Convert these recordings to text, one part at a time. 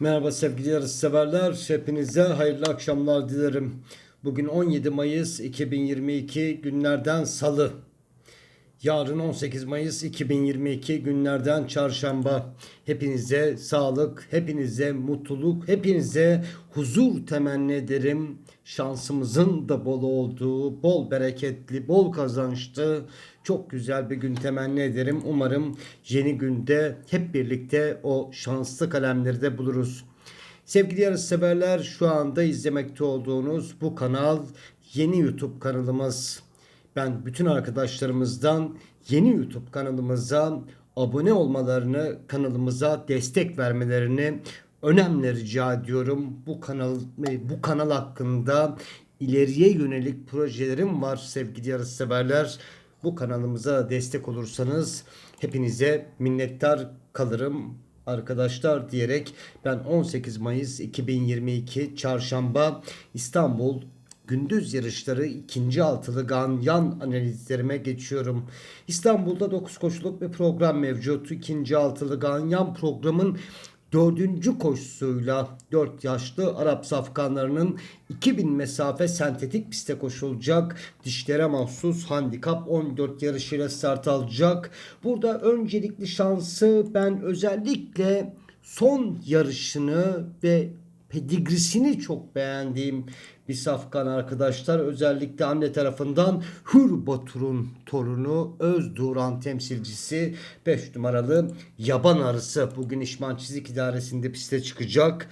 Merhaba sevgili yarışseverler. Hepinize hayırlı akşamlar dilerim. Bugün 17 Mayıs 2022 günlerden salı. Yarın 18 Mayıs 2022 günlerden çarşamba. Hepinize sağlık, hepinize mutluluk, hepinize huzur temenni ederim. Şansımızın da bol olduğu, bol bereketli, bol kazançlı, çok güzel bir gün temenni ederim. Umarım yeni günde hep birlikte o şanslı kalemleri de buluruz. Sevgili yarışseverler şu anda izlemekte olduğunuz bu kanal yeni YouTube kanalımız. Ben bütün arkadaşlarımızdan yeni YouTube kanalımıza abone olmalarını, kanalımıza destek vermelerini önemli rica ediyorum. Bu kanal bu kanal hakkında ileriye yönelik projelerim var sevgili yarışseverler. Bu kanalımıza destek olursanız hepinize minnettar kalırım arkadaşlar diyerek ben 18 Mayıs 2022 Çarşamba İstanbul gündüz yarışları ikinci altılı ganyan analizlerime geçiyorum. İstanbul'da 9 koşuluk bir program mevcut. İkinci altılı ganyan programın dördüncü koşusuyla 4 yaşlı Arap safkanlarının 2000 mesafe sentetik piste koşulacak. Dişlere mahsus handikap 14 yarışıyla start alacak. Burada öncelikli şansı ben özellikle son yarışını ve pedigrisini çok beğendiğim bir safkan arkadaşlar. Özellikle anne tarafından Hür Batur'un torunu Öz Duran temsilcisi 5 numaralı Yaban Arısı. Bugün İşman Çizik İdaresi'nde piste çıkacak.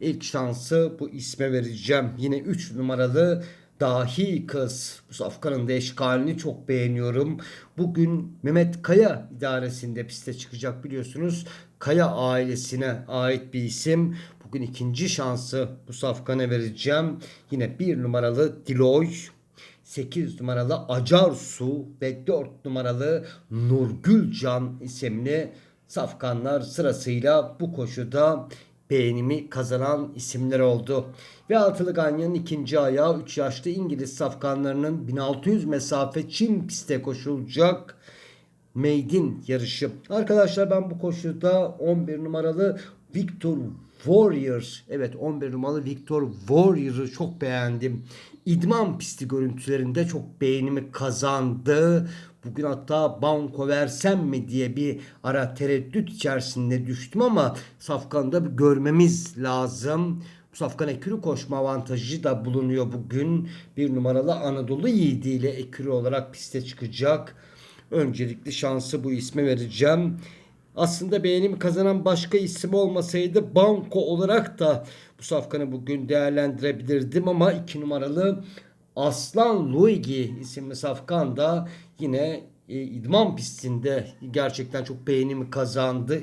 İlk şansı bu isme vereceğim. Yine 3 numaralı Dahi Kız. Bu safkanın da eşkalini çok beğeniyorum. Bugün Mehmet Kaya idaresinde piste çıkacak biliyorsunuz. Kaya ailesine ait bir isim. Bugün ikinci şansı bu safkana vereceğim. Yine bir numaralı Diloy. 8 numaralı Acarsu ve 4 numaralı Nurgülcan isimli safkanlar sırasıyla bu koşuda beğenimi kazanan isimler oldu. Ve altılı ganyanın ikinci ayağı 3 yaşlı İngiliz safkanlarının 1600 mesafe Çin piste koşulacak Maiden yarışı. Arkadaşlar ben bu koşuda 11 numaralı Victor Warrior. Evet 11 numaralı Victor Warrior'ı çok beğendim. İdman pisti görüntülerinde çok beğenimi kazandı. Bugün hatta banko versem mi diye bir ara tereddüt içerisinde düştüm ama Safkan'da bir görmemiz lazım. Bu Safkan ekürü koşma avantajı da bulunuyor bugün. Bir numaralı Anadolu Yiğidi ile ekürü olarak piste çıkacak. Öncelikli şansı bu isme vereceğim. Aslında beğenimi kazanan başka isim olmasaydı banko olarak da bu safkanı bugün değerlendirebilirdim ama 2 numaralı Aslan Luigi isimli safkan da yine e, idman pistinde gerçekten çok beğenimi kazandı.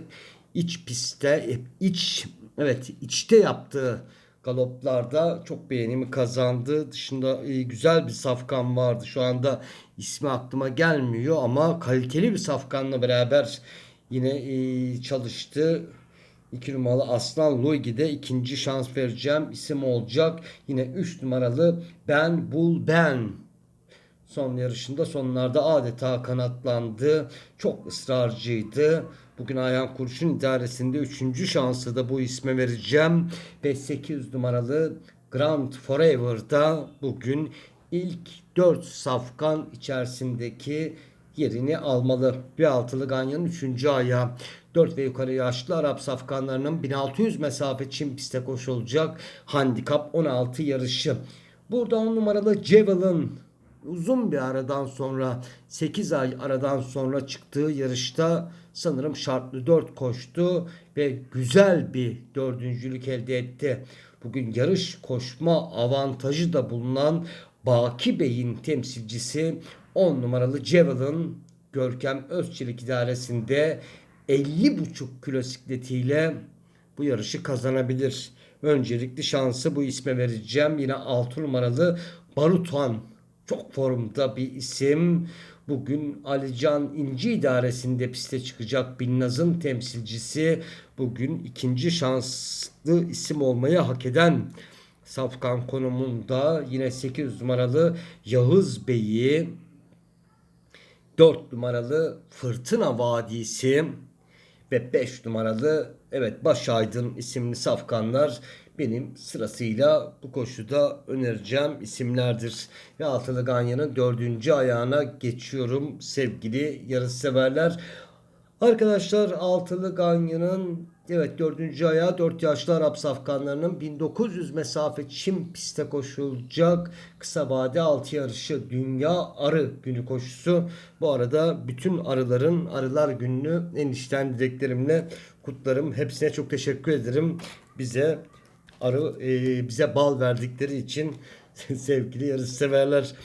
İç pistte, e, iç evet içte yaptığı galoplarda çok beğenimi kazandı. Dışında e, güzel bir safkan vardı. Şu anda ismi aklıma gelmiyor ama kaliteli bir safkanla beraber yine e, çalıştı. 2 numaralı Aslan Luigi'de ikinci şans vereceğim. isim olacak. Yine 3 numaralı Ben Bul Ben. Son yarışında sonlarda adeta kanatlandı. Çok ısrarcıydı. Bugün Ayhan Kurşun idaresinde 3. şansı da bu isme vereceğim. Ve 8 numaralı Grand Forever'da bugün ilk 4 safkan içerisindeki yerini almalı. Bir altılı Ganyan'ın 3. ayağı. 4 ve yukarı yaşlı Arap safkanlarının 1600 mesafe Çin piste koşulacak handikap 16 yarışı. Burada 10 numaralı Javelin uzun bir aradan sonra 8 ay aradan sonra çıktığı yarışta sanırım şartlı 4 koştu ve güzel bir dördüncülük elde etti. Bugün yarış koşma avantajı da bulunan Baki Bey'in temsilcisi 10 numaralı Javelin Görkem Özçelik idaresinde 50,5 kilo sikletiyle bu yarışı kazanabilir. Öncelikli şansı bu isme vereceğim. Yine 6 numaralı Barutan çok formda bir isim. Bugün Alican İnci idaresinde piste çıkacak Binnaz'ın temsilcisi. Bugün ikinci şanslı isim olmayı hak eden Safkan konumunda yine 8 numaralı Yağız Bey'i 4 numaralı Fırtına Vadisi ve 5 numaralı evet Başaydın isimli safkanlar benim sırasıyla bu koşuda önereceğim isimlerdir. Ve Altılı Ganyan'ın dördüncü ayağına geçiyorum sevgili yarışseverler. Arkadaşlar Altılı Ganyan'ın evet dördüncü ayağı 4 yaşlı Arap safkanlarının 1900 mesafe çim piste koşulacak kısa vade altı yarışı Dünya Arı Günü koşusu. Bu arada bütün arıların Arılar Günü'nü en içten dileklerimle kutlarım. Hepsine çok teşekkür ederim. Bize arı e, bize bal verdikleri için sevgili yarışseverler.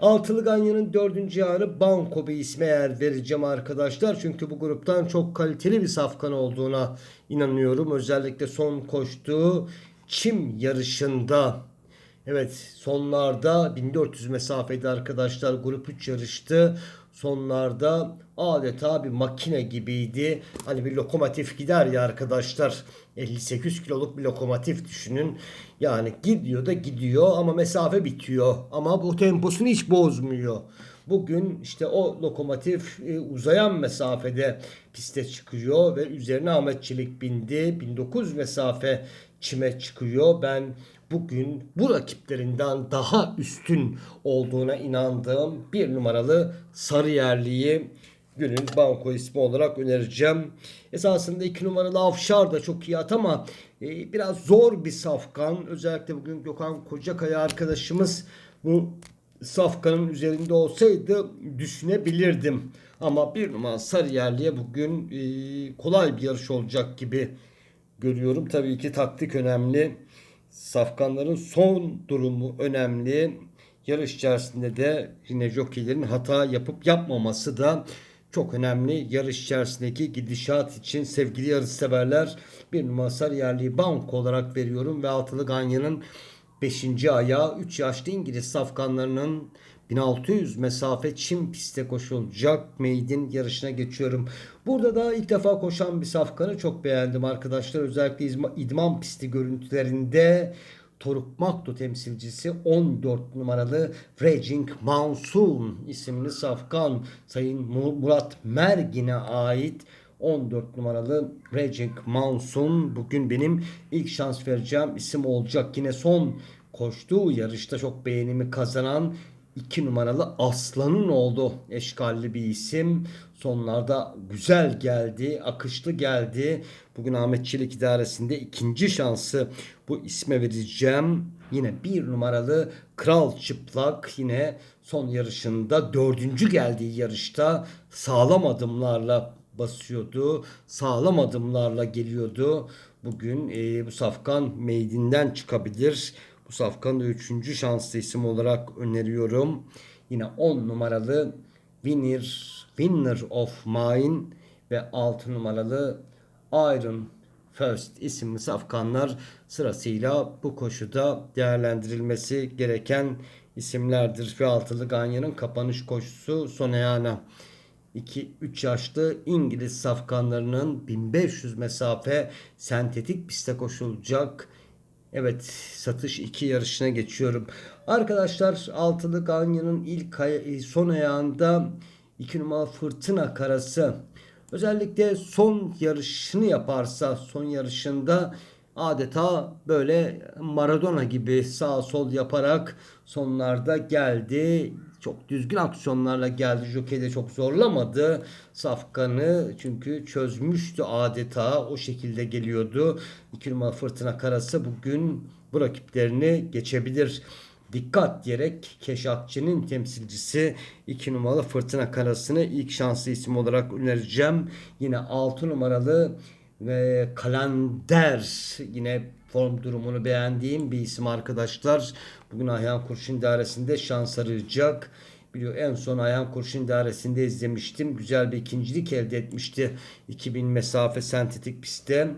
Altılı Ganyan'ın dördüncü yarı Banko bir isme yer vereceğim arkadaşlar. Çünkü bu gruptan çok kaliteli bir safkan olduğuna inanıyorum. Özellikle son koştuğu çim yarışında. Evet sonlarda 1400 mesafede arkadaşlar grup 3 yarıştı. Sonlarda adeta bir makine gibiydi. Hani bir lokomotif gider ya arkadaşlar. 58 kiloluk bir lokomotif düşünün. Yani gidiyor da gidiyor ama mesafe bitiyor. Ama bu temposunu hiç bozmuyor. Bugün işte o lokomotif e, uzayan mesafede piste çıkıyor ve üzerine Ahmet Çelik bindi. 1900 mesafe çime çıkıyor. Ben bugün bu rakiplerinden daha üstün olduğuna inandığım bir numaralı Sarıyerli'yi günün banko ismi olarak önereceğim. Esasında iki numaralı Afşar da çok iyi at ama e, biraz zor bir safkan. Özellikle bugün Gökhan Kocakaya arkadaşımız bu safkanın üzerinde olsaydı düşünebilirdim. Ama bir numara Sarıyerli'ye bugün e, kolay bir yarış olacak gibi görüyorum. Tabii ki taktik önemli. Safkanların son durumu önemli. Yarış içerisinde de yine jockeylerin hata yapıp yapmaması da çok önemli. Yarış içerisindeki gidişat için sevgili yarış severler bir numara Sarıyerli'yi bank olarak veriyorum ve Altılı Ganyan'ın 5. ayağı 3 yaşlı İngiliz safkanlarının 1600 mesafe çim piste koşulacak maiden yarışına geçiyorum. Burada da ilk defa koşan bir safkanı çok beğendim arkadaşlar. Özellikle idman pisti görüntülerinde Toruk Makto temsilcisi 14 numaralı Raging Monsoon isimli safkan Sayın Mu- Murat Mergin'e ait 14 numaralı Raging Monsoon bugün benim ilk şans vereceğim isim olacak. Yine son koştuğu yarışta çok beğenimi kazanan 2 numaralı Aslan'ın oldu. Eşkalli bir isim. Sonlarda güzel geldi, akışlı geldi. Bugün Ahmet Çelik idaresinde ikinci şansı bu isme vereceğim. Yine bir numaralı Kral Çıplak yine son yarışında dördüncü geldiği yarışta sağlam adımlarla basıyordu. Sağlam adımlarla geliyordu. Bugün e, bu safkan meydinden çıkabilir. Safkanı da üçüncü şanslı isim olarak öneriyorum. Yine 10 numaralı Winner, Winner of Mine ve 6 numaralı Iron First isimli safkanlar sırasıyla bu koşuda değerlendirilmesi gereken isimlerdir. Ve altılı Ganyan'ın kapanış koşusu Soneyana. 2-3 yaşlı İngiliz safkanlarının 1500 mesafe sentetik piste koşulacak Evet satış 2 yarışına geçiyorum. Arkadaşlar altılı Ganya'nın ilk ay- son ayağında 2 numaralı fırtına karası. Özellikle son yarışını yaparsa son yarışında adeta böyle Maradona gibi sağ sol yaparak sonlarda geldi. Çok düzgün aksiyonlarla geldi. Jockey de çok zorlamadı Safkan'ı. Çünkü çözmüştü adeta. O şekilde geliyordu. 2 numara Fırtına Karası bugün bu rakiplerini geçebilir. Dikkat diyerek Keşatçı'nın temsilcisi 2 numaralı Fırtına Karası'nı ilk şanslı isim olarak önereceğim. Yine 6 numaralı ve Kalender yine form durumunu beğendiğim bir isim arkadaşlar. Bugün Ayhan Kurşun Dairesi'nde şans arayacak. Biliyor en son Ayhan Kurşun Dairesi'nde izlemiştim. Güzel bir ikincilik elde etmişti. 2000 mesafe sentetik pistte.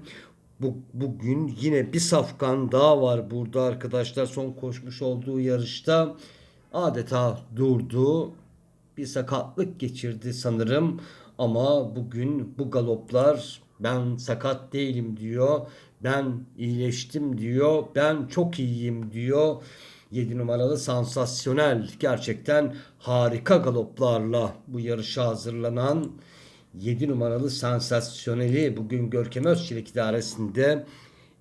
Bu, bugün yine bir safkan daha var burada arkadaşlar. Son koşmuş olduğu yarışta adeta durdu. Bir sakatlık geçirdi sanırım. Ama bugün bu galoplar ben sakat değilim diyor. Ben iyileştim diyor. Ben çok iyiyim diyor. 7 numaralı sansasyonel gerçekten harika galoplarla bu yarışa hazırlanan 7 numaralı sansasyoneli bugün Görkem Özçelik idaresinde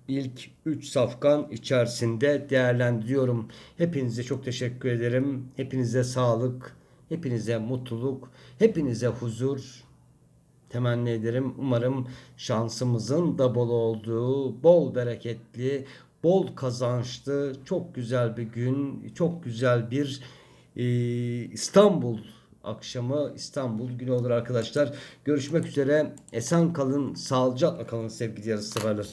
ilk 3 safkan içerisinde değerlendiriyorum. Hepinize çok teşekkür ederim. Hepinize sağlık, hepinize mutluluk, hepinize huzur temenni ederim. Umarım şansımızın da bol olduğu, bol bereketli, bol kazançlı, çok güzel bir gün, çok güzel bir e, İstanbul akşamı, İstanbul günü olur arkadaşlar. Görüşmek üzere. Esen kalın, sağlıcakla kalın sevgili yarışseverler.